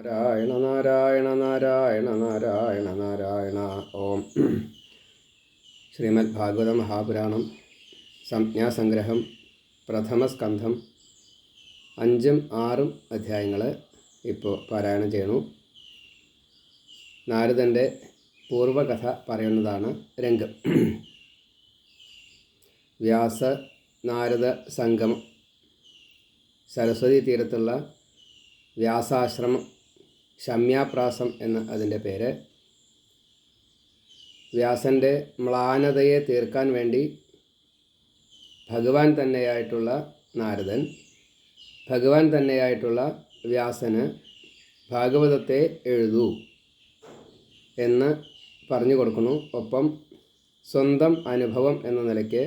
നാരായണ നാരായണ നാരായണ നാരായണ നാരായണ. ഓം. ശ്രീമദ് ഭാഗവത മഹാപുരാണം സംജ്ഞാസംഗ്രഹം പ്രഥമസ്കന്ധം അഞ്ചും ആറും അധ്യായങ്ങൾ ഇപ്പോൾ പാരായണം ചെയ്യണു. നാരദന്റെ പൂർവകഥ പറയുന്നതാണ് രംഗം. വ്യാസ നാരദ സംഗമം. സരസ്വതി തീരത്തുള്ള വ്യാസാശ്രമം ശമ്യാപ്രാസം എന്ന അതിന്റെ പേര്. വ്യാസന്റെ മ്ലാനതയെ തീർക്കാൻ വേണ്ടി ഭഗവാൻ തന്നെയായിട്ടുള്ള നാരദൻ ഭഗവാൻ തന്നെയായിട്ടുള്ള വ്യാസന് ഭാഗവതത്തെ എഴുതൂ എന്ന് പറഞ്ഞു കൊടുക്കുന്നു. ഒപ്പം സ്വന്തം അനുഭവം എന്ന നിലയ്ക്ക്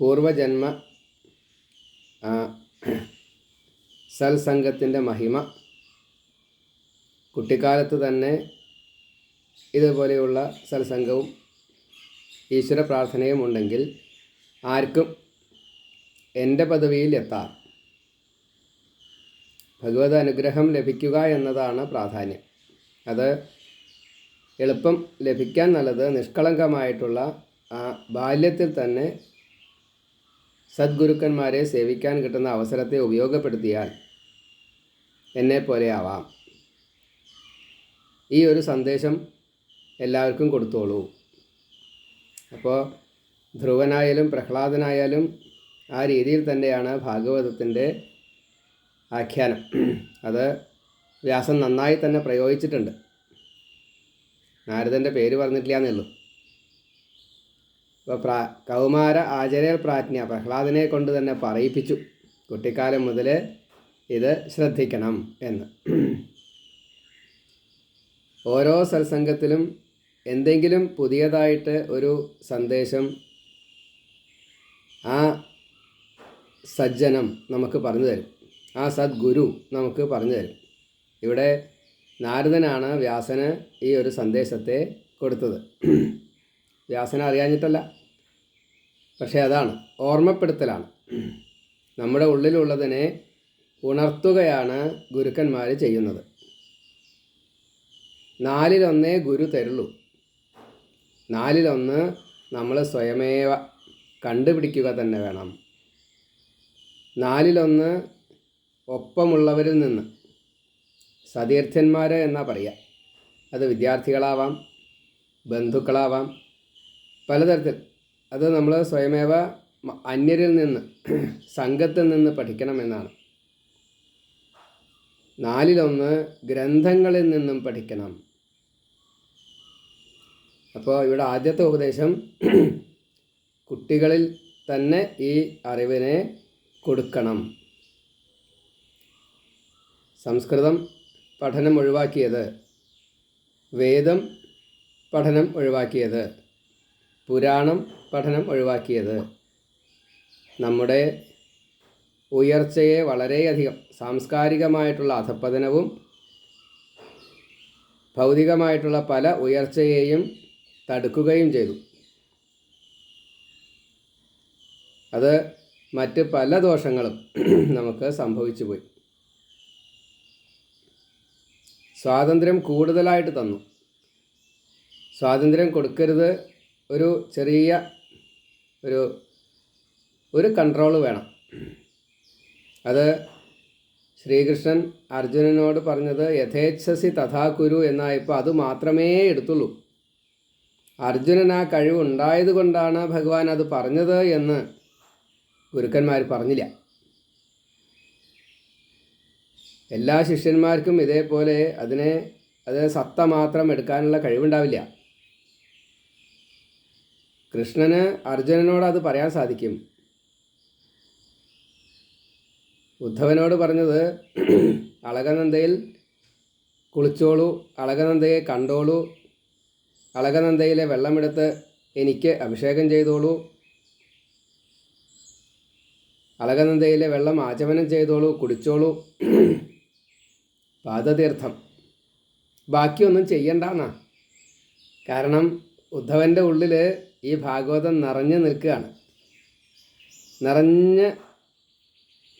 പൂർവജന്മ സൽസംഗത്തിന്റെ മഹിമ കുട്ടിക്കാലത്ത് തന്നെ ഇതുപോലെയുള്ള സത്സംഗവും ഈശ്വര പ്രാർത്ഥനയും ഉണ്ടെങ്കിൽ ആർക്കും എന്റെ പദവിയിൽ എത്താം. ഭഗവത് അനുഗ്രഹം ലഭിക്കുക എന്നതാണ് പ്രാധാന്യം. അത് എളുപ്പം ലഭിക്കാൻ നല്ലത് നിഷ്കളങ്കമായിട്ടുള്ള ബാല്യത്തിൽ തന്നെ സദ്ഗുരുക്കന്മാരെ സേവിക്കാൻ കിട്ടുന്ന അവസരത്തെ ഉപയോഗപ്പെടുത്തിയാൽ എന്നെപ്പോലെ ആവാം. ഈ ഒരു സന്ദേശം എല്ലാവർക്കും കൊടുത്തോളൂ. അപ്പോൾ ധ്രുവനായാലും പ്രഹ്ലാദനായാലും ആ രീതിയിൽ തന്നെയാണ് ഭാഗവതത്തിന്റെ ആഖ്യാനം. അത് വ്യാസം നന്നായി തന്നെ പ്രയോഗിച്ചിട്ടുണ്ട്. നാരദന്റെ പേര് പറഞ്ഞിട്ടില്ല എന്നുള്ളൂ. ഇപ്പോൾ പ്രാ കൗമാര ആചാര്യൽ പ്രാജ്ഞ പ്രഹ്ലാദനെ കൊണ്ട് തന്നെ പറയിപ്പിച്ചു. കുട്ടിക്കാലം മുതൽ ഇത് ശ്രദ്ധിക്കണം എന്ന്. ഓരോ സത്സംഗത്തിലും എന്തെങ്കിലും പുതിയതായിട്ട് ഒരു സന്ദേശം ആ സജ്ജനം നമുക്ക് പറഞ്ഞു തരും. ആ സദ്ഗുരു നമുക്ക് പറഞ്ഞു തരും. ഇവിടെ നാരദനാണ് വ്യാസന് ഈ ഒരു സന്ദേശത്തെ കൊടുത്തത്. വ്യാസനെ അറിയാഞ്ഞിട്ടല്ല പക്ഷേ അതാണ് ഓർമ്മപ്പെടുത്തലാണ്. നമ്മുടെ ഉള്ളിലുള്ളതിനെ ഉണർത്തുകയാണ് ഗുരുക്കന്മാർ ചെയ്യുന്നത്. നാലിലൊന്നേ ഗുരു തരുള്ളൂ. നാലിലൊന്ന് നമ്മൾ സ്വയമേവ കണ്ടുപിടിക്കുക തന്നെ വേണം. നാലിലൊന്ന് ഒപ്പമുള്ളവരിൽ നിന്ന് സതീർത്ഥ്യന്മാർ എന്നാ പറയുക അത് വിദ്യാർത്ഥികളാവാം ബന്ധുക്കളാവാം പലതരത്തിൽ അത് നമ്മൾ സ്വയമേവ അന്യരിൽ നിന്ന് സംഘത്തിൽ നിന്ന് പഠിക്കണമെന്നാണ് നാലിലൊന്ന് ഗ്രന്ഥങ്ങളിൽ നിന്നും പഠിക്കണം. അപ്പോൾ ഇവിടെ ആദ്യത്തെ ഉപദേശം കുട്ടികളിൽ തന്നെ ഈ അറിവിനെ കൊടുക്കണം. സംസ്കൃതം പഠനം ഒഴിവാക്കിയത് വേദം പഠനം ഒഴിവാക്കിയത് പുരാണം പഠനം ഒഴിവാക്കിയത്. നമ്മുടെ ഉയർച്ചയെ വളരെയധികം സാംസ്കാരികമായിട്ടുള്ള അധപ്പതനവും ഭൗതികമായിട്ടുള്ള പല ഉയർച്ചയെയും തടുക്കുകയും ചെയ്തു. അത് മറ്റ് പല ദോഷങ്ങളും നമുക്ക് സംഭവിച്ചു പോയി. സ്വാതന്ത്ര്യം കൂടുതലായിട്ട് തന്നു. സ്വാതന്ത്ര്യം കൊടുക്കരുത് ഒരു ചെറിയ ഒരു ഒരു കൺട്രോൾ വേണം. അത് ശ്രീകൃഷ്ണൻ അർജുനനോട് പറഞ്ഞത് യഥേച്ഛസി തഥാ കുരു എന്നായപ്പോൾ അത് മാത്രമേ എടുത്തുള്ളൂ. അർജുനൻ ആ കഴിവുണ്ടായത് കൊണ്ടാണ് ഭഗവാൻ അത് പറഞ്ഞത് എന്ന് ഗുരുക്കന്മാർ പറഞ്ഞില്ല. എല്ലാ ശിഷ്യന്മാർക്കും ഇതേപോലെ അതിനെ അത് സത്ത മാത്രം എടുക്കാനുള്ള കഴിവുണ്ടാവില്ല. കൃഷ്ണന് അർജുനനോട് അത് പറയാൻ സാധിക്കും. ഉദ്ധവനോട് പറഞ്ഞത് അളകനന്ദയിൽ കുളിച്ചോളൂ അളകനന്ദയെ കണ്ടോളൂ അളകനന്ദയിലെ വെള്ളമെടുത്ത് എനിക്ക് അഭിഷേകം ചെയ്തോളൂ അളകനന്ദയിലെ വെള്ളം ആചമനം ചെയ്തോളൂ കുടിച്ചോളൂ. പാദതീർത്ഥം. ബാക്കിയൊന്നും ചെയ്യണ്ടെന്നാ. കാരണം ഉദ്ധവന്റെ ഉള്ളിൽ ഈ ഭാഗവതം നിറഞ്ഞു നിൽക്കുകയാണ്. നിറഞ്ഞ്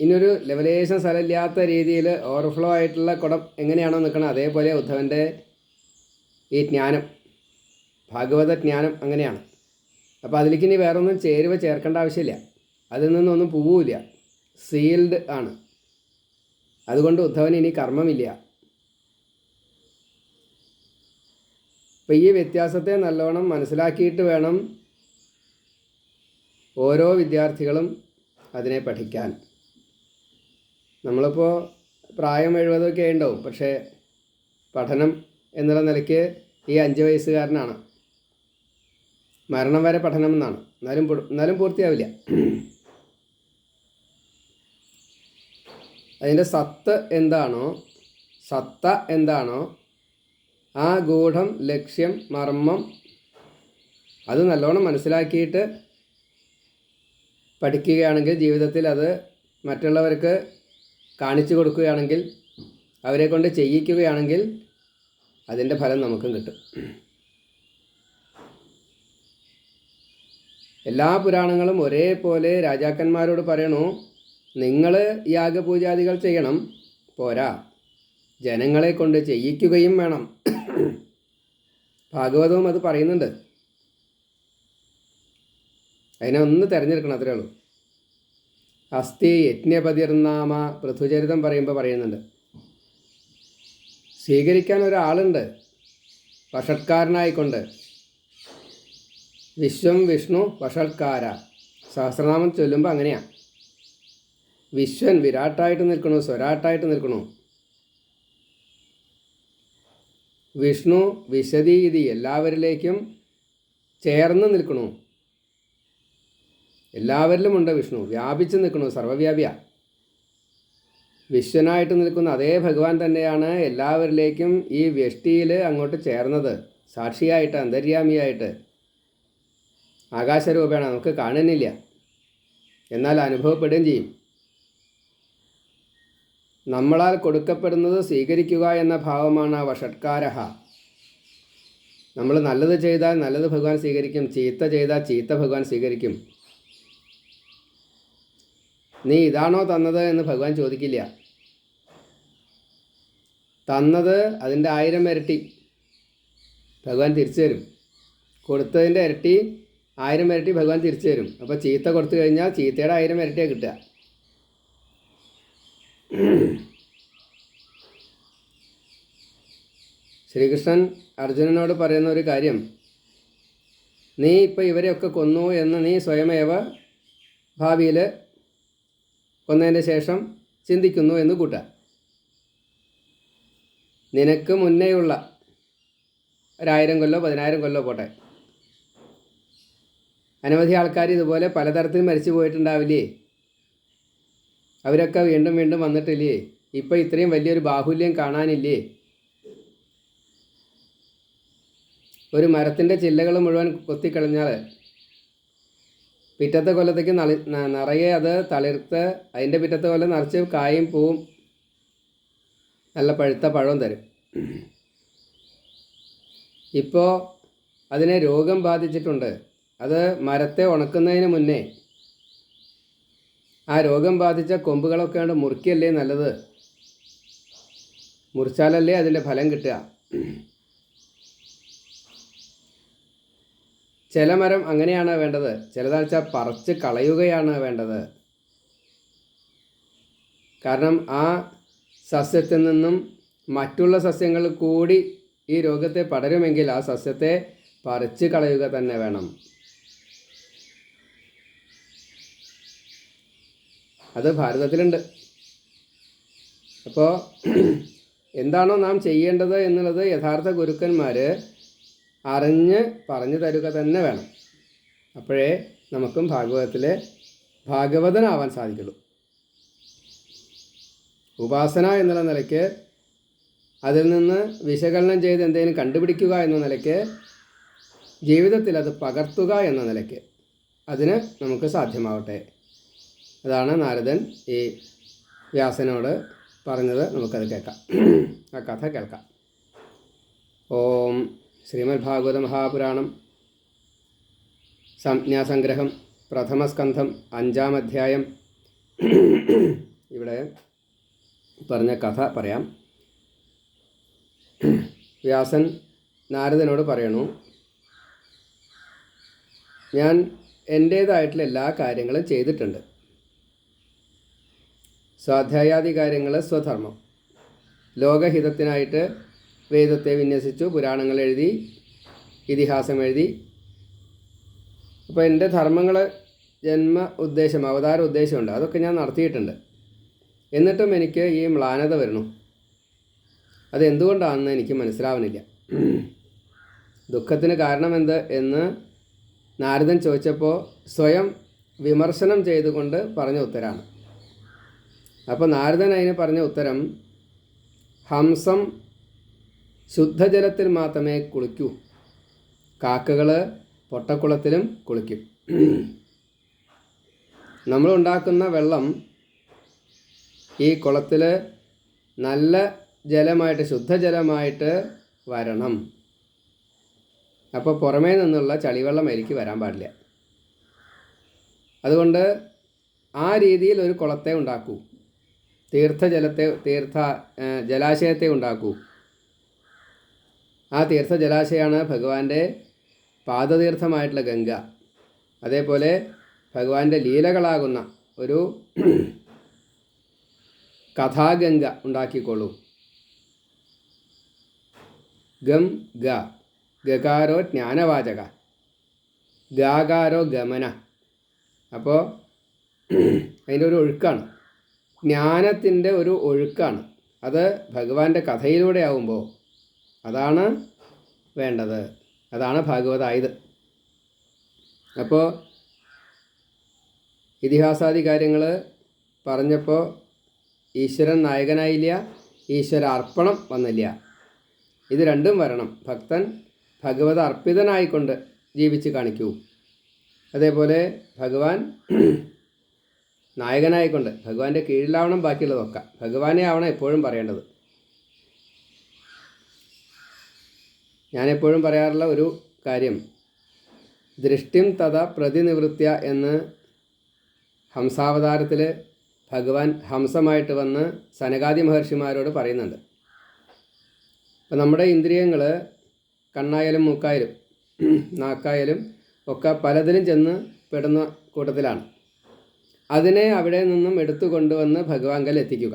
ഇനിയൊരു ലെവലേഷൻ സ്ഥലമില്ലാത്ത രീതിയിൽ ഓവർഫ്ലോ ആയിട്ടുള്ള കുടം എങ്ങനെയാണോ നിൽക്കണം അതേപോലെ ഉദ്ധവന്റെ ഈ ജ്ഞാനം ഭാഗവത ജ്ഞാനം അങ്ങനെയാണ്. അപ്പോൾ അതിലേക്ക് ഇനി വേറൊന്നും ചേരുവ ചേർക്കേണ്ട ആവശ്യമില്ല. അതിൽ നിന്നൊന്നും പോവില്ല സീൽഡ് ആണ്. അതുകൊണ്ട് ഉദ്ധവന് ഇനി കർമ്മമില്ല. അപ്പം ഈ വ്യത്യാസത്തെ നല്ലോണം മനസ്സിലാക്കിയിട്ട് വേണം ഓരോ വിദ്യാർത്ഥികളും അതിനെ പഠിക്കാൻ. നമ്മളിപ്പോൾ പ്രായം എഴുപതൊക്കെ ഉണ്ടാവും പക്ഷേ പഠനം എന്നുള്ള നിലയ്ക്ക് ഈ അഞ്ച് വയസ്സുകാരനാണ്. മരണം വരെ പഠനം എന്നാണ് എന്നാലും എന്നാലും പൂർത്തിയാവില്ല. അതിന്റെ സത്ത് എന്താണോ സത്ത എന്താണോ ആ ഗൂഢം ലക്ഷ്യം മർമ്മം അത് നല്ലോണം മനസ്സിലാക്കിയിട്ട് പഠിക്കുകയാണെങ്കിൽ ജീവിതത്തിൽ അത് മറ്റുള്ളവർക്ക് കാണിച്ചു കൊടുക്കുകയാണെങ്കിൽ അവരെ കൊണ്ട് ചെയ്യിക്കുകയാണെങ്കിൽ അതിന്റെ ഫലം നമുക്കും കിട്ടും. എല്ലാ പുരാണങ്ങളും ഒരേപോലെ രാജാക്കന്മാരോട് പറയണു നിങ്ങൾ യാഗപൂജാദികൾ ചെയ്യണം പോരാ. ജനങ്ങളെ കൊണ്ട് ചെയ്യിക്കുകയും വേണം. ഭാഗവതവും അത് പറയുന്നുണ്ട്. അതിനെ ഒന്ന് തിരഞ്ഞെടുക്കണം അത്രേ ഉള്ളൂ. അസ്ഥി യജ്ഞപതിർനാമ പൃഥുചരിതം പറയുമ്പോൾ പറയുന്നുണ്ട്. സ്വീകരിക്കാൻ ഒരാളുണ്ട്. വഷത്കാരനായിക്കൊണ്ട് വിശ്വം വിഷ്ണു വഷത്കാര സഹസ്രനാമം ചൊല്ലുമ്പോൾ അങ്ങനെയാണ് വിശ്വൻ വിരാട്ടായിട്ട് നിൽക്കണു സ്വരാട്ടായിട്ട് നിൽക്കണു. വിഷ്ണു വിശദീതി എല്ലാവരിലേക്കും ചേർന്ന് നിൽക്കണു. എല്ലാവരിലുമുണ്ട് വിഷ്ണു. വ്യാപിച്ച് നിൽക്കുന്നു സർവവ്യാപിയ. വിശ്വനായിട്ട് നിൽക്കുന്ന അതേ ഭഗവാൻ തന്നെയാണ് എല്ലാവരിലേക്കും ഈ വ്യഷ്ടിയിൽ അങ്ങോട്ട് ചേർന്നത്. സാക്ഷിയായിട്ട് അന്തര്യാമിയായിട്ട്. ആകാശരൂപേണ നമുക്ക് കാണുന്നില്ല. എന്നാൽ അനുഭവപ്പെടുകയും ചെയ്യും. നമ്മളാൽ കൊടുക്കപ്പെടുന്നത് സ്വീകരിക്കുക എന്ന ഭാവമാണ് വഷട്കാരഹ നമ്മൾ നല്ലത് ചെയ്താൽ നല്ലത് ഭഗവാൻ സ്വീകരിക്കും ചീത്ത ചെയ്താൽ ചീത്ത ഭഗവാൻ സ്വീകരിക്കും. നീ ഇതാണോ തന്നത് എന്ന് ഭഗവാൻ ചോദിക്കില്ല. തന്നത് അതിന്റെ ആയിരം ഇരട്ടി. ഭഗവാൻ തിരിച്ചു തരും. കൊടുത്തതിന്റെ ഇരട്ടി ആയിരം ഇരട്ടി ഭഗവാൻ തിരിച്ചു തരും. അപ്പോൾ ചീത്ത കൊടുത്തു കഴിഞ്ഞാൽ ചീത്തയുടെ ആയിരം ഇരട്ടിയാണ് കിട്ടുക. ശ്രീകൃഷ്ണൻ അർജുനനോട് പറയുന്ന ഒരു കാര്യം. നീ ഇപ്പോൾ ഇവരെയൊക്കെ കൊന്നു എന്ന് നീ സ്വയമേവ ഭാവിയിൽ കൊന്നതിന് ശേഷം ചിന്തിക്കുന്നു എന്ന് കൂട്ടാം നിനക്ക് മുന്നേയുള്ള ഒരായിരം കൊല്ലോ പതിനായിരം കൊല്ലോ പോട്ടെ. അനവധി ആൾക്കാർ ഇതുപോലെ പലതരത്തിൽ മരിച്ചു പോയിട്ടുണ്ടാവില്ലേ? അവരൊക്കെ വീണ്ടും വീണ്ടും വന്നിട്ടില്ലേ? ഇപ്പം ഇത്രയും വലിയൊരു ബാഹുല്യം കാണാനില്ലേ? ഒരു മരത്തിന്റെ ചില്ലകൾ മുഴുവൻ കൊത്തിക്കളഞ്ഞാൽ പിറ്റത്തെ കൊല്ലത്തേക്ക് നളി നിറയെ അത് തളിർത്ത് അതിന്റെ പിറ്റത്തെ കൊല്ലം നിറച്ച് കായും പൂവും നല്ല പഴുത്ത പഴവും തരും. ഇപ്പോൾ അതിനെ രോഗം ബാധിച്ചിട്ടുണ്ട്. അത് മരത്തെ ഉണക്കുന്നതിന് മുന്നേ ആ രോഗം ബാധിച്ച കൊമ്പുകളൊക്കെ കൊണ്ട് മുറിക്കല്ലേ നല്ലത്? മുറിച്ചാലല്ലേ അതിന്റെ ഫലം കിട്ടുക? ചില മരം അങ്ങനെയാണ് വേണ്ടത്. ചിലതാണെന്ന് വെച്ചാൽ പറിച്ച് കളയുകയാണ് വേണ്ടത്. കാരണം ആ സസ്യത്തിൽ നിന്നും മറ്റുള്ള സസ്യങ്ങൾ കൂടി ഈ രോഗത്തെ പടരുമെങ്കിൽ ആ സസ്യത്തെ പറിച്ച് കളയുക തന്നെ വേണം. അത് ഭാരതത്തിലുണ്ട്. അപ്പോൾ എന്താണോ നാം ചെയ്യേണ്ടത് എന്നുള്ളത് യഥാർത്ഥ ഗുരുക്കന്മാർ അറിഞ്ഞ് പറഞ്ഞു തരുക തന്നെ വേണം. അപ്പോഴേ നമുക്കും ഭാഗവതത്തിലെ ഭാഗവതനാവാൻ സാധിക്കുള്ളൂ. ഉപാസന എന്നുള്ള നിലയ്ക്ക് അതിൽ നിന്ന് വിശകലനം ചെയ്ത് എന്തെങ്കിലും കണ്ടുപിടിക്കുക എന്ന നിലയ്ക്ക് ജീവിതത്തിൽ അത് പകർത്തുക എന്ന നിലയ്ക്ക് അതിന് നമുക്ക് സാധ്യമാവട്ടെ. അതാണ് നാരദൻ ഈ വ്യാസനോട് പറഞ്ഞത് നമുക്കത് കേൾക്കാം. ആ കഥ കേൾക്കാം. ഓം ശ്രീമദ് ഭാഗവത മഹാപുരാണം സംജ്ഞാസംഗ്രഹം പ്രഥമസ്കന്ധം അഞ്ചാം അധ്യായം ഇവിടെ പറഞ്ഞ കഥ പറയാം. വ്യാസൻ നാരദനോട് പറയണു ഞാൻ എന്റേതായിട്ടുള്ള എല്ലാ കാര്യങ്ങളും ചെയ്തിട്ടുണ്ട്. സ്വാധ്യായാദി കാര്യങ്ങൾ സ്വധർമ്മം. ലോകഹിതത്തിനായിട്ട് വേദത്തെ വിന്യസിച്ചു പുരാണങ്ങൾ എഴുതി ഇതിഹാസം എഴുതി. അപ്പോൾ എന്റെ ധർമ്മങ്ങൾ ജന്മ ഉദ്ദേശം അവതാര ഉദ്ദേശമുണ്ട്. അതൊക്കെ ഞാൻ നടത്തിയിട്ടുണ്ട്. എന്നിട്ടും എനിക്ക് ഈ മ്ലാനത വരണു അതെന്തുകൊണ്ടാണെന്ന് എനിക്ക് മനസ്സിലാവുന്നില്ല. ദുഃഖത്തിന് കാരണമെന്ത് എന്ന് നാരദൻ ചോദിച്ചപ്പോൾ സ്വയം വിമർശനം ചെയ്തുകൊണ്ട് പറഞ്ഞ ഉത്തരാണ്. അപ്പോൾ നാരദൻ അതിന് പറഞ്ഞ ഉത്തരം ഹംസം ശുദ്ധജലത്തിൽ മാത്രമേ കുളിക്കൂ. കാക്കകൾ പൊട്ടക്കുളത്തിലും കുളിക്കും. നമ്മൾ ഉണ്ടാക്കുന്ന വെള്ളം ഈ കുളത്തിൽ നല്ല ജലമായിട്ട് ശുദ്ധജലമായിട്ട് വരണം. അപ്പോൾ പുറമേ നിന്നുള്ള ചളിവെള്ളം എനിക്ക് വരാൻ പാടില്ല. അതുകൊണ്ട് ആ രീതിയിൽ ഒരു കുളത്തെ ഉണ്ടാക്കൂ. തീർത്ഥജലത്തെ തീർത്ഥ ജലാശയത്തെ ഉണ്ടാക്കൂ. ആ തീർത്ഥ ജലാശയമാണ് ഭഗവാന്റെ പാദതീർത്ഥമായിട്ടുള്ള ഗംഗ. അതേപോലെ ഭഗവാന്റെ ലീലകളാകുന്ന ഒരു കഥാഗംഗ ഉണ്ടാക്കിക്കൊള്ളൂ. ഗം ഗ ഗകാരോ ജ്ഞാനവാചക ഗാകാരോ ഗമന. അപ്പോൾ അതിന്റെ ഒരു ഒഴുക്കാണ്. ജ്ഞാനത്തിന്റെ ഒരു ഒഴുക്കാണ്. അത് ഭഗവാന്റെ കഥയിലൂടെ ആവുമ്പോൾ അതാണ് വേണ്ടത്. അതാണ് ഭാഗവതായത് അപ്പോൾ ഇതിഹാസാദി കാര്യങ്ങൾ പറഞ്ഞപ്പോൾ ഈശ്വരൻ നായകനായില്ല ഈശ്വര അർപ്പണം വന്നില്ല. ഇത് രണ്ടും വരണം. ഭക്തൻ ഭഗവത് അർപ്പിതനായിക്കൊണ്ട് ജീവിച്ച് കാണിക്കൂ. അതേപോലെ ഭഗവാൻ നായകനായിക്കൊണ്ട് ഭഗവാന്റെ കീഴിലാവണം ബാക്കിയുള്ളതൊക്കെ. ഭഗവാനെ ആവണം എപ്പോഴും പറയേണ്ടത്. ഞാൻ എപ്പോഴും പറയാറുള്ള ഒരു കാര്യം. ദൃഷ്ടിം തഥ പ്രതിനിവൃത്യ എന്ന് ഹംസാവതാരത്തിൽ ഭഗവാൻ ഹംസമായിട്ട് വന്ന് സനകാദി മഹർഷിമാരോട് പറയുന്നുണ്ട്. അപ്പം നമ്മുടെ ഇന്ദ്രിയങ്ങൾ കണ്ണായാലും മൂക്കായാലും നാക്കായാലും ഒക്കെ പലതിലും ചെന്ന് പെടുന്ന കൂട്ടത്തിലാണ്. അതിനെ അവിടെ നിന്നും എടുത്തു കൊണ്ടുവന്ന് ഭഗവാങ്കൽ എത്തിക്കുക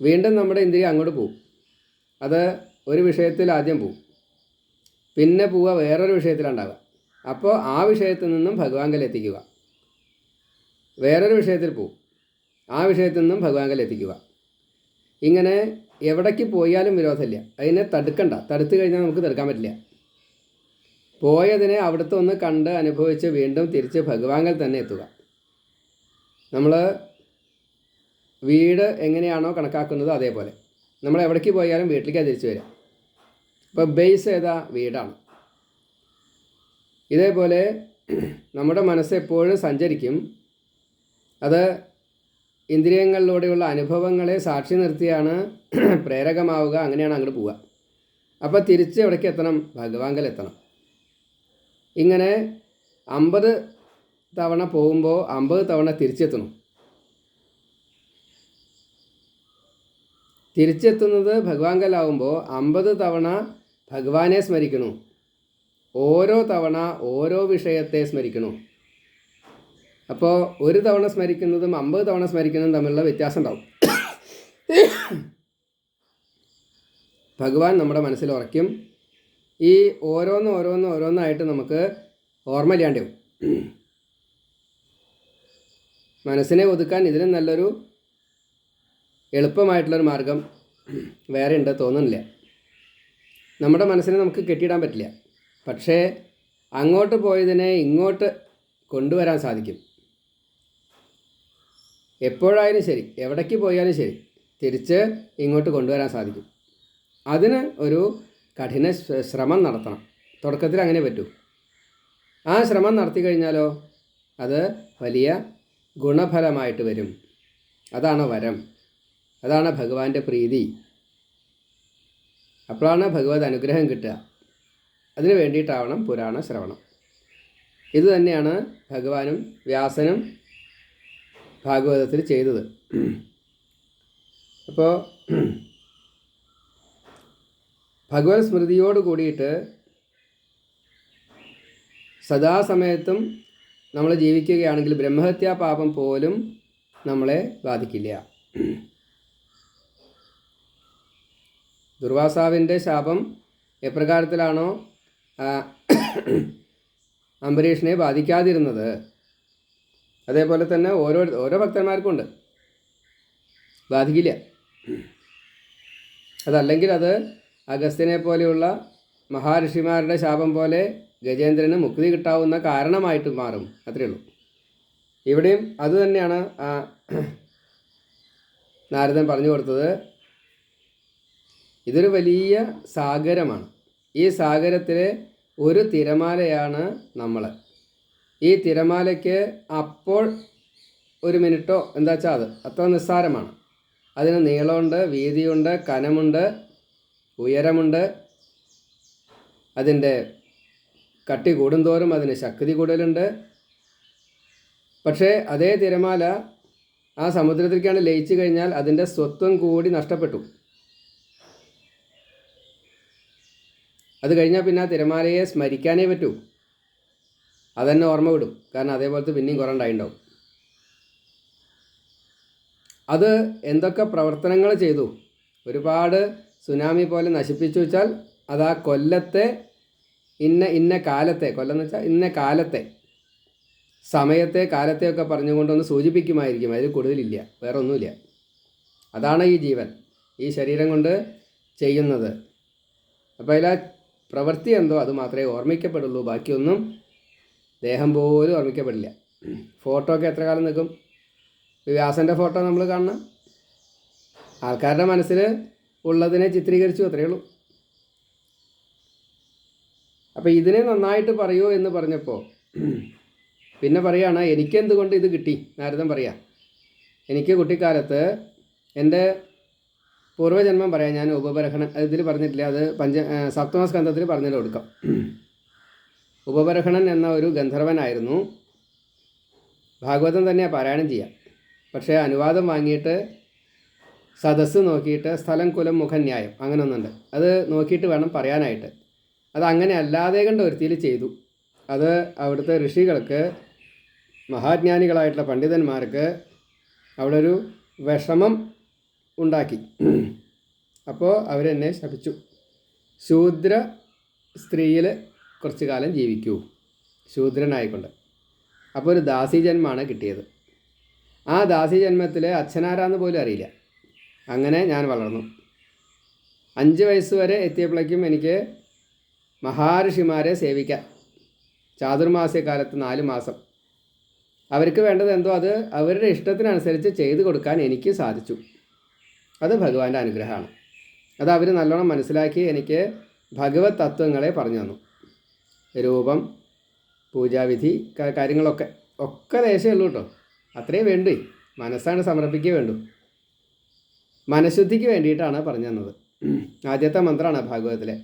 വീണ്ടും നമ്മുടെ ഇന്ദ്രിയം അങ്ങോട്ട് പോകും അത് ഒരു വിഷയത്തിൽ ആദ്യം പോവും. പിന്നെ പോവുക വേറൊരു വിഷയത്തിലുണ്ടാവുക. അപ്പോൾ ആ വിഷയത്തിൽ നിന്നും ഭഗവാങ്കൽ എത്തിക്കുക. വേറൊരു വിഷയത്തിൽ പോവും. ആ വിഷയത്തിൽ നിന്നും ഭഗവാങ്കൽ എത്തിക്കുക. ഇങ്ങനെ എവിടേക്ക് പോയാലും വിരോധമില്ല. അതിനെ തടുക്കണ്ട. തടുത്തു കഴിഞ്ഞാൽ നമുക്ക് തടുക്കാൻ പറ്റില്ല. പോയതിനെ അവിടുത്തെ ഒന്ന് കണ്ട് അനുഭവിച്ച് വീണ്ടും തിരിച്ച് ഭഗവാങ്കൽ തന്നെ എത്തുക. നമ്മൾ വീട് എങ്ങനെയാണോ കണക്കാക്കുന്നത് അതേപോലെ. നമ്മൾ എവിടേക്ക് പോയാലും വീട്ടിലേക്കാണ് തിരിച്ചു വരിക. ഇപ്പോൾ ബേസ് ഏതാ? വീടാണ്. ഇതേപോലെ നമ്മുടെ മനസ്സ് എപ്പോഴും സഞ്ചരിക്കും. അത് ഇന്ദ്രിയങ്ങളിലൂടെയുള്ള അനുഭവങ്ങളെ സാക്ഷി നിർത്തിയാണ് പ്രേരകമാവുക അങ്ങനെയാണ് അങ്ങോട്ട് പോവുക. അപ്പോൾ തിരിച്ച് എവിടേക്ക് എത്തണം? ഭഗവാങ്കൽ എത്തണം. ഇങ്ങനെ അമ്പത് തവണ പോകുമ്പോൾ അമ്പത് തവണ തിരിച്ചെത്തണം. തിരിച്ചെത്തുന്നത് ഭഗവാങ്കലാവുമ്പോൾ അമ്പത് തവണ ഭഗവാനെ സ്മരിക്കണു. ഓരോ തവണ ഓരോ വിഷയത്തെ സ്മരിക്കണു. അപ്പോൾ ഒരു തവണ സ്മരിക്കുന്നതും അമ്പത് തവണ സ്മരിക്കുന്നതും തമ്മിലുള്ള വ്യത്യാസം ഉണ്ടാവും ഭഗവാൻ നമ്മുടെ മനസ്സിൽ ഉറയ്ക്കും. ഈ ഓരോന്ന് ഓരോന്ന് ഓരോന്നായിട്ട് നമുക്ക് ഓർമ്മയില്ലാണ്ടാവും മനസ്സിനെ ഒതുക്കാൻ ഇതിലും നല്ലൊരു എളുപ്പമായിട്ടുള്ളൊരു മാർഗം വേറെ ഉണ്ട് തോന്നുന്നില്ല. നമ്മുടെ മനസ്സിനെ നമുക്ക് കെട്ടിയിടാൻ പറ്റില്ല. പക്ഷേ അങ്ങോട്ട് പോയതിനെ ഇങ്ങോട്ട് കൊണ്ടുവരാൻ സാധിക്കും. എപ്പോഴായാലും ശരി എവിടേക്ക് പോയാലും ശരി തിരിച്ച് ഇങ്ങോട്ട് കൊണ്ടുവരാൻ സാധിക്കും. അതിന് ഒരു കഠിന ശ്രമം നടത്തണം. തുടക്കത്തിൽ അങ്ങനെ പറ്റൂ. ആ ശ്രമം നടത്തി കഴിഞ്ഞാലോ? അത് വലിയ ഗുണഫലമായിട്ട് വരും. അതാണ് വരം. അതാണ് ഭഗവാന്റെ പ്രീതി. അപ്പോഴാണ് ഭഗവത് അനുഗ്രഹം കിട്ടുക. അതിനു വേണ്ടിയിട്ടാവണം പുരാണ ശ്രവണം. ഇത് തന്നെയാണ് ഭഗവാനും വ്യാസനും ഭാഗവതത്തിൽ ചെയ്തത്. അപ്പോൾ ഭഗവത് സ്മൃതിയോട് കൂടിയിട്ട് സദാസമയത്തും നമ്മൾ ജീവിക്കുകയാണെങ്കിൽ ബ്രഹ്മഹത്യാ പാപം പോലും നമ്മളെ ബാധിക്കില്ല. ദുർവാസാവിന്റെ ശാപം എപ്രകാരത്തിലാണോ അംബരീഷിനെ ബാധിക്കാതിരുന്നത്? അതേപോലെ തന്നെ ഓരോ ഓരോ ഭക്തന്മാർക്കുണ്ട്. ബാധിക്കില്ല. അതല്ലെങ്കിൽ അത് അഗസ്ത്യനെ പോലെയുള്ള മഹാഋഷിമാരുടെ ശാപം പോലെ ഗജേന്ദ്രന് മുക്തി കിട്ടാവുന്ന കാരണമായിട്ട് മാറും. അത്രയേ ഉള്ളൂ. ഇവിടെയും അതുതന്നെയാണ് നാരദൻ പറഞ്ഞു കൊടുത്തത്. ഇതൊരു വലിയ സാഗരമാണ്. ഈ സാഗരത്തിലെ ഒരു തിരമാലയാണ് നമ്മൾ ഈ തിരമാലയ്ക്ക് അപ്പോൾ ഒരു മിനിറ്റോ എന്താ വെച്ചാൽ അത് അത്ര നിസ്സാരമാണ്. അതിന് നീളമുണ്ട് വീതിയുണ്ട് കനമുണ്ട് ഉയരമുണ്ട്. അതിന്റെ കട്ടി കൂടുന്തോറും അതിന് ശക്തി കൂടുതലുണ്ട്. പക്ഷേ അതേ തിരമാല ആ സമുദ്രത്തിലേക്കാണ് ലയിച്ചു കഴിഞ്ഞാൽ അതിന്റെ സ്വത്വം കൂടി നഷ്ടപ്പെട്ടു. അത് കഴിഞ്ഞാൽ പിന്നെ ആ തിരമാലയെ സ്മരിക്കാനേ പറ്റൂ. അതന്നെ ഓർമ്മ വിടും. കാരണം അതേപോലത്തെ പിന്നെയും കുറേ ഉണ്ടായിണ്ടാവും. അത് എന്തൊക്കെ പ്രവർത്തനങ്ങൾ ചെയ്തു? ഒരുപാട് സുനാമി പോലെ നശിപ്പിച്ചു വെച്ചാൽ അത് ആ കൊല്ലത്തെ ഇന്ന ഇന്ന കാലത്തെ കൊല്ലം എന്ന് വെച്ചാൽ ഇന്ന കാലത്തെ സമയത്തെ കാലത്തെയൊക്കെ പറഞ്ഞുകൊണ്ടൊന്ന് സൂചിപ്പിക്കുമായിരിക്കും. അതിൽ കൂടുതലില്ല. വേറെ ഒന്നുമില്ല. അതാണ് ഈ ജീവൻ. ഈ ശരീരം കൊണ്ട് ചെയ്യുന്നത്. അപ്പോൾ അതിൽ പ്രവൃത്തി എന്തോ അത് മാത്രമേ ഓർമ്മിക്കപ്പെടുള്ളൂ. ബാക്കിയൊന്നും ദേഹം പോലും ഓർമ്മിക്കപ്പെടില്ല. ഫോട്ടോ ഒക്കെ എത്ര കാലം നിൽക്കും? വ്യാസന്റെ ഫോട്ടോ നമ്മൾ കാണണം. ആൾക്കാരുടെ മനസ്സിൽ ഉള്ളതിനെ ചിത്രീകരിച്ചു അത്രയേ ഉള്ളൂ. അപ്പോൾ ഇതിനെ നന്നായിട്ട് പറയൂ എന്ന് പറഞ്ഞപ്പോൾ പിന്നെ പറയുകയാണ് എനിക്കെന്തുകൊണ്ട് ഇത് കിട്ടി? നാരദൻ പറയാം എനിക്ക് കുട്ടിക്കാലത്ത് എന്റെ പൂർവജന്മം പറയാം. ഞാൻ ഉപബരഹണൻ ഇതിൽ പറഞ്ഞിട്ടില്ല. അത് പഞ്ച സപ്തമസ്കന്ധത്തിൽ പറഞ്ഞിട്ട് കൊടുക്കാം ഉപബരഹണൻ എന്ന ഒരു ഗന്ധർവനായിരുന്നു. ഭാഗവതം തന്നെ പാരായണം ചെയ്യാം. പക്ഷേ അനുവാദം വാങ്ങിയിട്ട് സദസ്സ് നോക്കിയിട്ട് സ്ഥലം കുലം മുഖന്യായം അങ്ങനെ ഒന്നുണ്ട് അത് നോക്കിയിട്ട് വേണം പറയാനായിട്ട്. അത് അങ്ങനെ അല്ലാതെ കണ്ട് ഒരുത്തിയിൽ ചെയ്തു. അത് അവിടുത്തെ ഋഷികൾക്ക് മഹാജ്ഞാനികളായിട്ടുള്ള പണ്ഡിതന്മാർക്ക് അവിടെ ഒരു വിഷമം ഉണ്ടാക്കി. അപ്പോൾ അവരെന്നെ ശപിച്ചു. ശൂദ്ര സ്ത്രീയിൽ കുറച്ച് കാലം ജീവിക്കൂ. ശൂദ്രനായിക്കൊണ്ട്. അപ്പോൾ ഒരു ദാസി ജന്മമാണ് കിട്ടിയത്. ആ ദാസി ജന്മത്തിൽ അച്ഛനാരാന്ന് പോലും അറിയില്ല. അങ്ങനെ ഞാൻ വളർന്നു. അഞ്ച് വയസ്സ് വരെ എത്തിയപ്പോഴേക്കും എനിക്ക് മഹാഋഷിമാരെ സേവിക്കാം. ചാതുർമാസ്യകാലത്ത് നാല് മാസം. അവർക്ക് വേണ്ടത് എന്തോ അത് അവരുടെ ഇഷ്ടത്തിനനുസരിച്ച് ചെയ്തു കൊടുക്കാൻ എനിക്ക് സാധിച്ചു. അത് ഭഗവാന്റെ അനുഗ്രഹമാണ്. അത് അവർ നല്ലോണം മനസ്സിലാക്കി എനിക്ക് ഭഗവത് തത്വങ്ങളെ പറഞ്ഞു തന്നു. രൂപം പൂജാവിധി കാര്യങ്ങളൊക്കെ ഒക്കെ ദേശമേ ഉള്ളൂ കേട്ടോ. അത്രയും വേണ്ടേ. മനസ്സാണ് സമർപ്പിക്കുക വേണ്ടു. മനഃശുദ്ധിക്ക് വേണ്ടിയിട്ടാണ് പറഞ്ഞു തന്നത്. ആദ്യത്തെ മന്ത്രമാണ് ഭാഗവതത്തിലെ.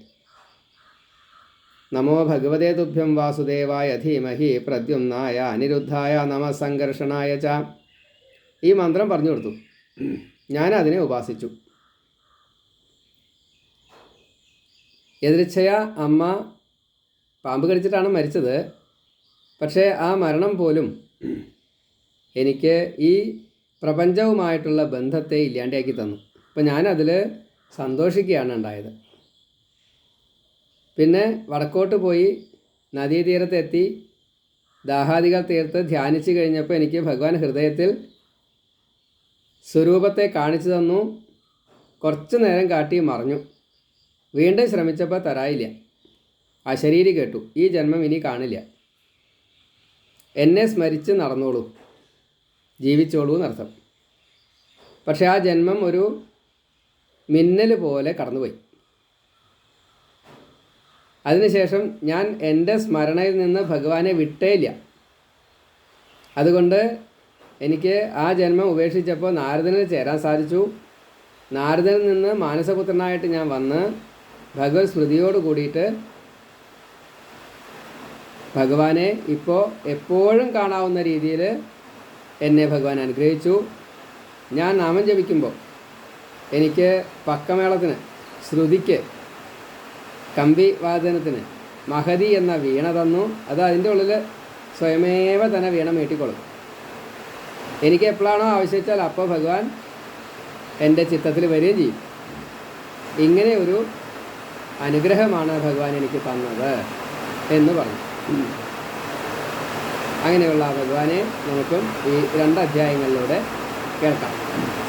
നമോ ഭഗവതേ തുഭ്യം വാസുദേവായ ധീമഹി പ്രദ്യുമ്നായ അനിരുദ്ധായ നമസംഘർഷണായ ച. ഈ മന്ത്രം പറഞ്ഞു കൊടുത്തു. ഞാൻ അതിനെ ഉപാസിച്ചു. എതിർച്ചയ അമ്മ പാമ്പ് കടിച്ചിട്ടാണ് മരിച്ചത്. പക്ഷേ ആ മരണം പോലും എനിക്ക് ഈ പ്രപഞ്ചവുമായിട്ടുള്ള ബന്ധത്തെ ഇല്ലാണ്ടാക്കി തന്നു. അപ്പം ഞാനതിൽ സന്തോഷിക്കുകയാണ് ഉണ്ടായത്. പിന്നെ വടക്കോട്ട് പോയി നദീതീരത്തെത്തി ദാഹാദികൾ തീർത്ത് ധ്യാനിച്ചു കഴിഞ്ഞപ്പോൾ എനിക്ക് ഭഗവാൻ ഹൃദയത്തിൽ സ്വരൂപത്തെ കാണിച്ചു തന്നു. കുറച്ചു നേരം കാട്ടി മറഞ്ഞു. വീണ്ടും ശ്രമിച്ചപ്പോൾ തരായില്ല. അശരീരി കേട്ടു ഈ ജന്മം ഇനി കാണില്ല. എന്നെ സ്മരിച്ച് നടന്നോളൂ. ജീവിച്ചോളൂ എന്നർത്ഥം. പക്ഷെ ആ ജന്മം ഒരു മിന്നൽ പോലെ കടന്നുപോയി. അതിനുശേഷം ഞാൻ എന്റെ സ്മരണയിൽ നിന്ന് ഭഗവാനെ വിട്ടേയില്ല. അതുകൊണ്ട് എനിക്ക് ആ ജന്മം ഉപേക്ഷിച്ചപ്പോൾ നാരദനിൽ ചേരാൻ സാധിച്ചു. നാരദനിൽ നിന്ന് മാനസപുത്രനായിട്ട് ഞാൻ വന്ന് ഭഗവത് സ്മൃതിയോട് കൂടിയിട്ട് ഭഗവാനെ ഇപ്പോൾ എപ്പോഴും കാണാവുന്ന രീതിയിൽ എന്നെ ഭഗവാൻ അനുഗ്രഹിച്ചു. ഞാൻ നാമം ജപിക്കുമ്പോൾ എനിക്ക് പക്കമേളത്തിന് ശ്രുതിക്ക് കമ്പി വാദനത്തിന് മഹതി എന്ന വീണ തന്നു. അത് അതിന്റെ ഉള്ളിൽ സ്വയമേവ തന്നെ വീണ മീട്ടിക്കൊള്ളും. എനിക്ക് എപ്പോഴാണോ ആവശ്യിച്ചാൽ അപ്പോൾ ഭഗവാൻ എന്റെ ചിത്തത്തിൽ വരികയും ചെയ്യും. ഇങ്ങനെ ഒരു അനുഗ്രഹമാണ് ഭഗവാൻ എനിക്ക് തന്നത് എന്ന് പറഞ്ഞു. അങ്ങനെയുള്ള ഭഗവാനെ നമുക്കും ഈ രണ്ട് അധ്യായങ്ങളിലൂടെ കേൾക്കാം.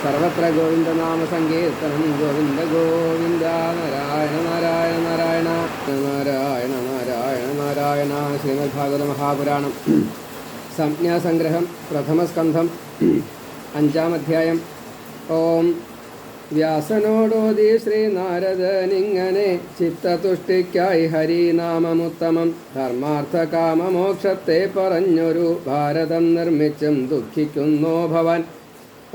സർവത്ര ഗോവിന്ദനാമ സങ്കീർത്തനം ഗോവിന്ദ ഗോവിന്ദ നാരായണ നാരായണ നാരായണ നാരായണ നാരായണ നാരായണ ശ്രീമദ് ഭാഗവത മഹാപുരാണം. സംജ്ഞാസംഗ്രഹം പ്രഥമസ്കന്ധം അഞ്ചാം അധ്യായം ഓം വ്യാസനോടോതി ശ്രീനാരദനിങ്ങനെ ചിത്തതുഷ്ടിക്കായി ഹരിനാമമുത്തമം. ധർമാർത്ഥ കാമമോക്ഷത്തെ പറഞ്ഞൊരു ഭാരതം നിർമ്മിച്ചും ദുഃഖിക്കുന്നോ ഭവാൻ.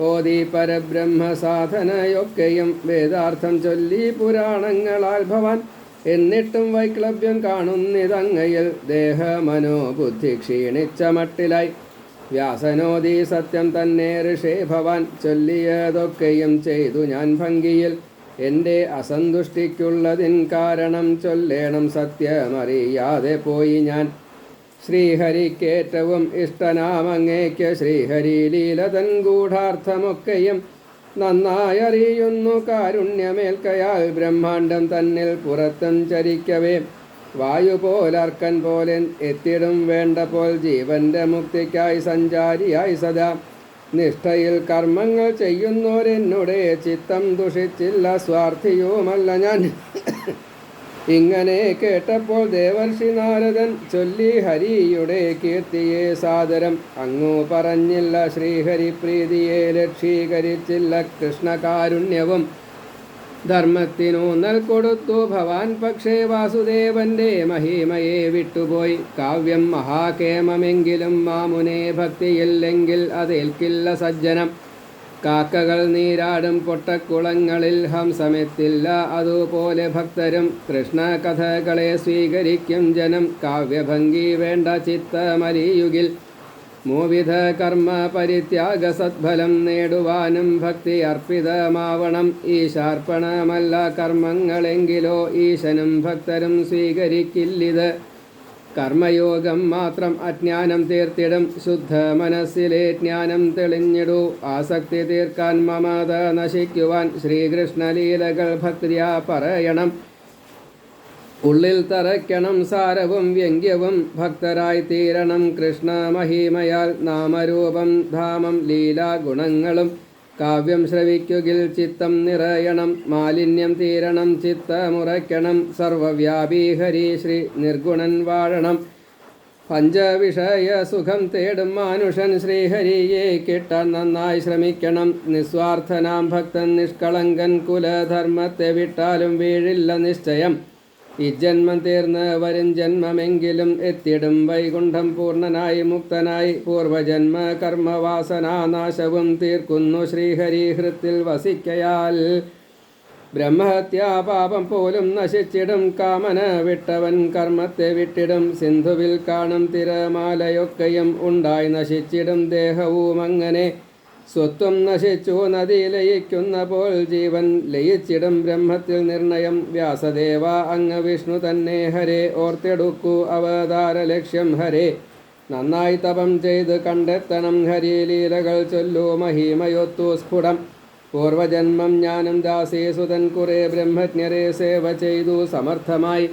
ഓതി പരബ്രഹ്മസാധനയൊക്കെയും വേദാർത്ഥം ചൊല്ലി പുരാണങ്ങളാൽ ഭവാൻ. എന്നിട്ടും വൈക്ലഭ്യം കാണുന്നിതങ്ങയിൽ ദേഹമനോബുദ്ധി ക്ഷീണിച്ച മട്ടിലായി. വ്യാസനോദി സത്യം തന്നെ ഋഷേ ഭവാൻ ചൊല്ലിയതൊക്കെയും ചെയ്തു ഞാൻ ഭംഗിയിൽ. എന്റെ അസന്തുഷ്ടിക്കുള്ളതിൻ കാരണം ചൊല്ലേണം സത്യമറിയാതെ പോയി ഞാൻ. ശ്രീഹരിക്കേറ്റവും ഇഷ്ടനാമങ്ങേക്ക് ശ്രീഹരി ലീലതൻ ഗൂഢാർത്ഥമൊക്കെയും നന്നായി അറിയുന്നു കാരുണ്യമേൽക്കയാൽ ബ്രഹ്മാണ്ടം തന്നിൽ പുറത്തും ചരിക്കവേ. വായു പോലർക്കൻ പോലെ എത്തിടും വേണ്ട പോൽ ജീവന്റെ മുക്തിക്കായി സഞ്ചാരിയായി സദാ. നിഷ്ഠയിൽ കർമ്മങ്ങൾ ചെയ്യുന്നോരെന്നുടെ ചിത്തം ദുഷിച്ചില്ല സ്വാർത്ഥിയുമല്ല ഞാൻ. ഇങ്ങനെ കേട്ടപ്പോൾ ദേവർഷി നാരദൻ ചൊല്ലി ഹരിയുടെ കീർത്തിയെ സാദരം. അങ്ങു പറഞ്ഞില്ല ശ്രീഹരി പ്രീതിയെ ലക്ഷീകരിച്ചില്ല കൃഷ്ണകാരുണ്യവും. ധർമ്മത്തിനൂന്നൽ കൊടുത്തു. ഭവാൻ പക്ഷേ വാസുദേവന്റെ മഹിമയെ വിട്ടുപോയി. കാവ്യം മഹാകേമമെങ്കിലും മാമുനെ ഭക്തിയില്ലെങ്കിൽ അതേൽക്കില്ല സജ്ജനം. കാക്കകൾ നീരാടും പൊട്ടക്കുളങ്ങളിൽ ഹംസമെത്തില്ല. അതുപോലെ ഭക്തരും കൃഷ്ണ കഥകളെ സ്വീകരിക്കും ജനം. കാവ്യഭംഗി വേണ്ട ചിത്തമലിയുകിൽ മൂവിധ കർമ്മ പരിത്യാഗ സദ്ഫലം നേടുവാനും ഭക്തി അർപ്പിതമാവണം. ഈശാർപ്പണമല്ല കർമ്മങ്ങളെങ്കിലോ ഈശനും ഭക്തരും സ്വീകരിക്കില്ലിത്. കർമ്മയോഗം മാത്രം അജ്ഞാനം തീർത്തിടും. ശുദ്ധ മനസ്സിലെ ജ്ഞാനം തെളിഞ്ഞിടൂ. ആസക്തി തീർക്കാൻ മമത നശിക്കുവാൻ ശ്രീകൃഷ്ണലീലകൾ ഭക്തിയാ പറയണം. ഉള്ളിൽ തറയ്ക്കണം സാരവും വ്യംഗ്യവും. ഭക്തരായി തീരണം കൃഷ്ണ മഹിമയാൽ നാമരൂപം ധാമം ലീലാ ഗുണങ്ങളും. കാവ്യം ശ്രവിക്കുകിൽ ചിത്തം നിറയണം മാലിന്യം തീരണം ചിത്തമുറയ്ക്കണം സർവവ്യാപി ഹരി ശ്രീ നിർഗുണൻ വാഴണം. പഞ്ചവിഷയ സുഖം തേടും മാനുഷൻ ശ്രീഹരിയെ കിട്ടാൻ നന്നായി ശ്രമിക്കണം. നിസ്വാർത്ഥനാം ഭക്തൻ നിഷ്കളങ്കൻ കുലധർമ്മത്തെ വിട്ടാലും വീഴില്ല നിശ്ചയം. ഈ ജന്മം തീർന്ന് വരും ജന്മമെങ്കിലും എത്തിടും വൈകുണ്ഠം പൂർണനായി മുക്തനായി പൂർവജന്മ കർമ്മവാസനാനാശവും തീർക്കുന്നു ശ്രീഹരി ഹൃത്തിൽ വസിക്കയാൽ. ബ്രഹ്മഹത്യാ പാപം പോലും നശിച്ചിടും കാമന വിട്ടവൻ കർമ്മത്തെ വിട്ടിടും സിന്ധുവിൽ കാണും തിരമാലയൊക്കെയും ഉണ്ടായി നശിച്ചിടും ദേഹവും അങ്ങനെ സ്വത്വം നശിച്ചു നദി ലയിക്കുന്ന ജീവൻ ലയിച്ചിടും ബ്രഹ്മത്തിൽ നിർണയം. വ്യാസദേവ അങ്ങ് വിഷ്ണു തന്നെ ഹരേ ഓർത്തെടുക്കൂ അവതാര ലക്ഷ്യം ഹരേ. നന്നായി തപം ചെയ്ത് കണ്ടെത്തണം ഹരിലീലകൾ ചൊല്ലൂ മഹിമയൊത്തു സ്ഫുടം. പൂർവജന്മം ഞാനും ദാസീസുതൻ കുറെ ബ്രഹ്മജ്ഞരെ സേവ ചെയ്തു സമർത്ഥമായി.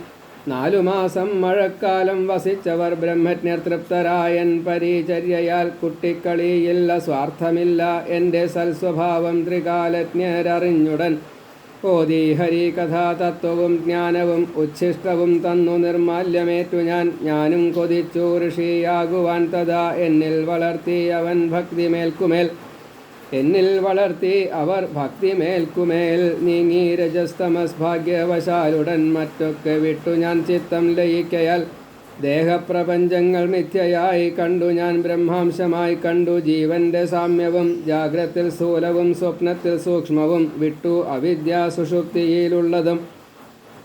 നാലു മാസം മഴക്കാലം വസിച്ചവർ ബ്രഹ്മജ്ഞർ തൃപ്തരായൻ പരിചര്യയാൽ കുട്ടിക്കളിയില്ല സ്വാർത്ഥമില്ല. എന്റെ സൽസ്വഭാവം ത്രികാലജ്ഞരറിഞ്ഞുടൻ. ഓതി ഹരി കഥാതത്വവും ജ്ഞാനവും ഉച്ഛിഷ്ടവും തന്നു നിർമാല്യമേറ്റു ഞാൻ. ഞാനും കൊതിച്ചു ഋഷിയാകുവാൻ തഥാ എന്നിൽ വളർത്തി അവൻ ഭക്തി മേൽക്കുമേൽ എന്നിൽ വളർത്തി അവർ ഭക്തി മേൽക്കുമേൽ നീങ്ങി രജസ്തമസ് ഭാഗ്യവശാലുടൻ മറ്റൊക്കെ വിട്ടു ഞാൻ ചിത്തം ലയിക്കയാൽ ദേഹപ്രപഞ്ചങ്ങൾ മിഥ്യയായി കണ്ടു ഞാൻ ബ്രഹ്മാംശമായി കണ്ടു ജീവന്റെ സാമ്യവും ജാഗ്രത്തിൽ സ്ഥൂലവും സ്വപ്നത്തിൽ സൂക്ഷ്മവും വിട്ടു അവിദ്യ സുഷുപ്തിയിലുള്ളതും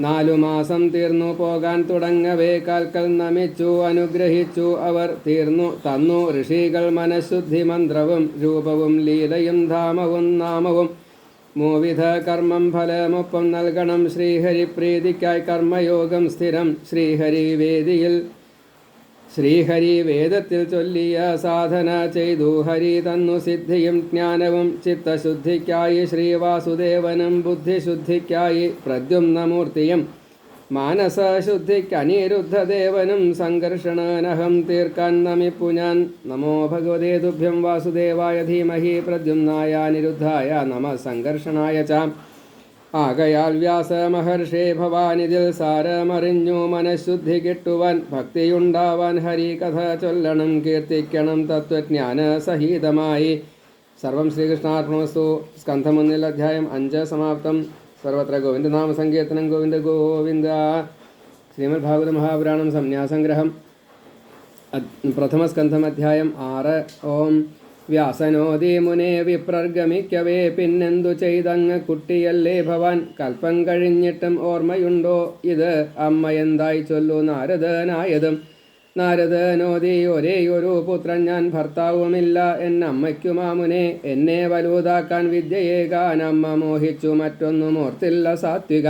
നാലു മാസം തീർന്നു പോകാൻ തുടങ്ങവേ കാൽക്കൽ നമിച്ചു അനുഗ്രഹിച്ചു അവർ തീർന്നു തന്നു. ഋഷികൾ മനഃശുദ്ധി മന്ത്രവും രൂപവും ലീലയും ധാമവും നാമവും. മൂവിധ കർമ്മം ഫലമൊപ്പം നൽകണം. ശ്രീഹരി പ്രീതിക്കായി കർമ്മയോഗം സ്ഥിരം. ശ്രീഹരി വേദിയിൽ ശ്രീഹരി വേദത്തിൽ ചൊല്ലിയ സാധന ചെയ്തു. ഹരി തന്നു സിദ്ധിയും ജ്ഞാനവും. ചിത്തശുദ്ധിക്കായി ശ്രീവാസുദേവനും ബുദ്ധിശുദ്ധിക്കായി പ്രദ്യുമ്നമൂർത്തിയും. മാനസശുദ്ധിക്ക് അനിരുദ്ധദേവനും സംഘർഷണനഹം തീർക്കാൻ നമിപ്പു ഞാൻ. നമോ ഭഗവതേ തുഭ്യം വാസുദേവായ ധീമഹി പ്രദ്യുമ്നായ അനിരുദ്ധായ നമ സംഘർഷണായ ചാം. ആകയാൽ വ്യാസ മഹർഷേ ഭവാനിതിൽ സാരമറിഞ്ഞു മനഃശുദ്ധി കിട്ടുവൻ ഭക്തിയുണ്ടാവാൻ ഹരി കഥ ചൊല്ലണം കീർത്തിക്കണം തത്വജ്ഞാന സഹിതമായി സർവം ശ്രീകൃഷ്ണാർപ്പണമസ്തു. സ്കന്ധമൊന്നിൽ അധ്യായം അഞ്ച് സമാപ്തം. സർവത്ര ഗോവിന്ദനാമ സങ്കീർത്തനം ഗോവിന്ദ ഗോവിന്ദ. ശ്രീമദ് ഭാഗവത മഹാപുരാണം സംന്യാസംഗ്രഹം. അദ്- പ്രഥമസ്കന്ധമധ്യായം ആറ്. ഓം വ്യാസനോദി മുനെ വിപ്രർഗമിക്കവേ പിന്നെന്തു ചെയ്തങ്ങ് കുട്ടിയല്ലേ ഭവാൻ? കൽപ്പം കഴിഞ്ഞിട്ടും ഓർമ്മയുണ്ടോ? ഇത് അമ്മ എന്തായി ചൊല്ലു നാരദനായതും. നാരദനോദി ഒരേയൊരു പുത്രൻ ഞാൻ ഭർത്താവുമില്ല. എന്നമ്മയ്ക്കു മാമുനെ എന്നെ വലുതാക്കാൻ വിദ്യയേകാൻ അമ്മ മോഹിച്ചു. മറ്റൊന്നും ഓർത്തില്ല സാത്വിക.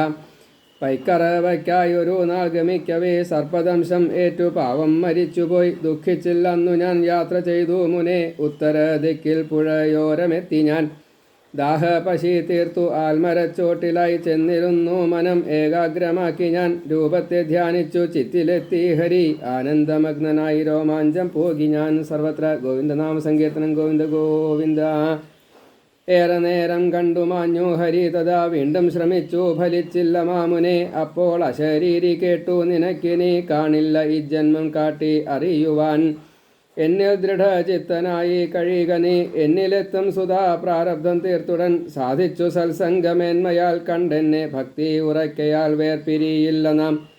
പൈക്കറവയ്ക്കായി ഒരു നാൾ ഗമിക്കവേ. സർപ്പദംശം ഏറ്റു പാവം മരിച്ചുപോയി. ദുഃഖിച്ചില്ലെന്നു ഞാൻ യാത്ര ചെയ്തു മുനെ. ഉത്തര ദിക്കിൽ പുഴയോരമെത്തി ഞാൻ. ദാഹ ദാഹപശി തീർത്തു. ആൽമരച്ചോട്ടിലായി ചെന്നിരുന്നു മനം ഏകാഗ്രമാക്കി ഞാൻ. രൂപത്തെ ധ്യാനിച്ചു. ചിത്തിലെത്തി ഹരി. ആനന്ദമഗ്നനായി രോമാഞ്ചം പോകി ഞാൻ. സർവത്ര ഗോവിന്ദനാമ സങ്കീർത്തനം. ഗോവിന്ദ ഗോവിന്ദ. ഏറെ നേരം കണ്ടു മാഞ്ഞു. ഹരി തഥാ വീണ്ടും ശ്രമിച്ചു. ഫലിച്ചില്ല മാമുനെ. അപ്പോൾ അശരീരി കേട്ടു നിനക്കിനി കാണില്ല ഈ ജന്മം കാട്ടി അറിയുവാൻ. എന്നിൽ ദൃഢചിത്തനായി കഴിയുക നീ. എന്നിലെത്തും സുധാ പ്രാരബ്ധം തീർത്തുടൻ. സാധിച്ചു സത്സംഗമേന്മയാൽ കണ്ടെന്നെ. ഭക്തി ഉറക്കയാൽ വേർപിരിയില്ല നാം.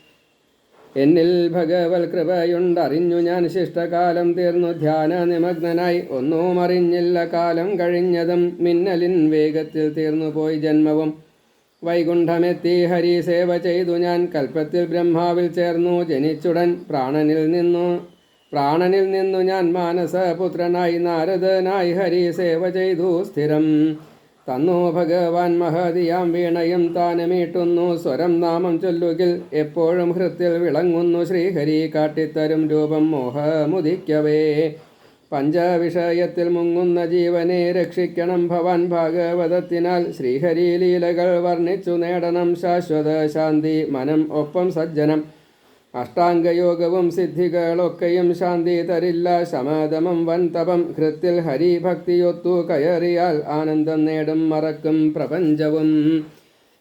എന്നിൽ ഭഗവൽ കൃപയുണ്ടറിഞ്ഞു ഞാൻ ശിഷ്ടകാലം തീർന്നു ധ്യാന നിമഗ്നനായി. ഒന്നും അറിഞ്ഞില്ല കാലം കഴിഞ്ഞതും മിന്നലിൻ വേഗത്തിൽ തീർന്നു പോയി ജന്മവും. വൈകുണ്ഠമെത്തി ഹരി സേവ ചെയ്തു ഞാൻ. കൽപ്പത്തിൽ ബ്രഹ്മാവിൽ ചേർന്നു ജനിച്ചുടൻ പ്രാണനിൽ നിന്നു. പ്രാണനിൽ നിന്നു ഞാൻ മാനസപുത്രനായി നാരദനായി ഹരി സേവ ചെയ്തു. സ്ഥിരം തന്നു ഭഗവാൻ മഹാദിയാം വീണയും താനമീട്ടുന്നു. സ്വരം നാമം ചൊല്ലുകിൽ എപ്പോഴും ഹൃത്തിൽ വിളങ്ങുന്നു. ശ്രീഹരി കാട്ടിത്തരും രൂപം മോഹമുദിക്കവേ. പഞ്ചവിഷയത്തിൽ മുങ്ങുന്ന ജീവനെ രക്ഷിക്കണം ഭവാൻ ഭാഗവതത്തിനാൽ. ശ്രീഹരി ലീലകൾ വർണിച്ചു നേടണം ശാശ്വത ശാന്തി മനം ഒപ്പം സജ്ജനം. അഷ്ടാംഗയോഗവും സിദ്ധികളൊക്കെയും ശാന്തി തരില്ല. ശമാതമം വൻ തപം ഹൃത്തിൽ ഹരിഭക്തിയൊത്തു കയറിയാൽ ആനന്ദം നേടും മറക്കും പ്രപഞ്ചവും.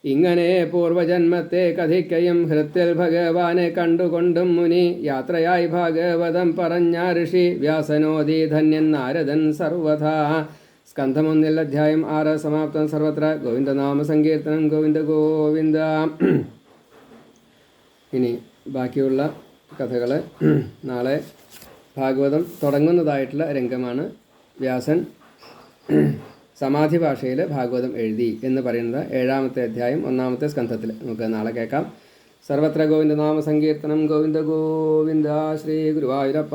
ഇങ്ങനെ പൂർവജന്മത്തെ കഥിക്കയും ഹൃത്തിൽ ഭഗവാനെ കണ്ടുകൊണ്ടും മുനി യാത്രയായി ഭാഗവതം പറഞ്ഞ ഋഷി വ്യാസനോദി ധന്യൻ നാരദൻ സർവഥാ. സ്കന്ധമൊന്നിൽ അധ്യായം ആറ് സമാപ്തം സർവത്ര. ഗോവിന്ദനാമ സങ്കീർത്തനം. ഗോവിന്ദ ഗോവിന്ദ. ഇനി ബാക്കിയുള്ള കഥകൾ നാളെ ഭാഗവതം തുടങ്ങുന്നതായിട്ടുള്ള രംഗമാണ് വ്യാസൻ സമാധി ഭാഷയിൽ ഭാഗവതം എഴുതി എന്ന് പറയുന്നത് ഏഴാമത്തെ അധ്യായം ഒന്നാമത്തെ സ്കന്ധത്തിൽ നമുക്ക് നാളെ കേൾക്കാം. സർവത്ര ഗോവിന്ദനാമ സങ്കീർത്തനം. ഗോവിന്ദ ഗോവിന്ദ ശ്രീ ഗുരുവായൂരപ്പ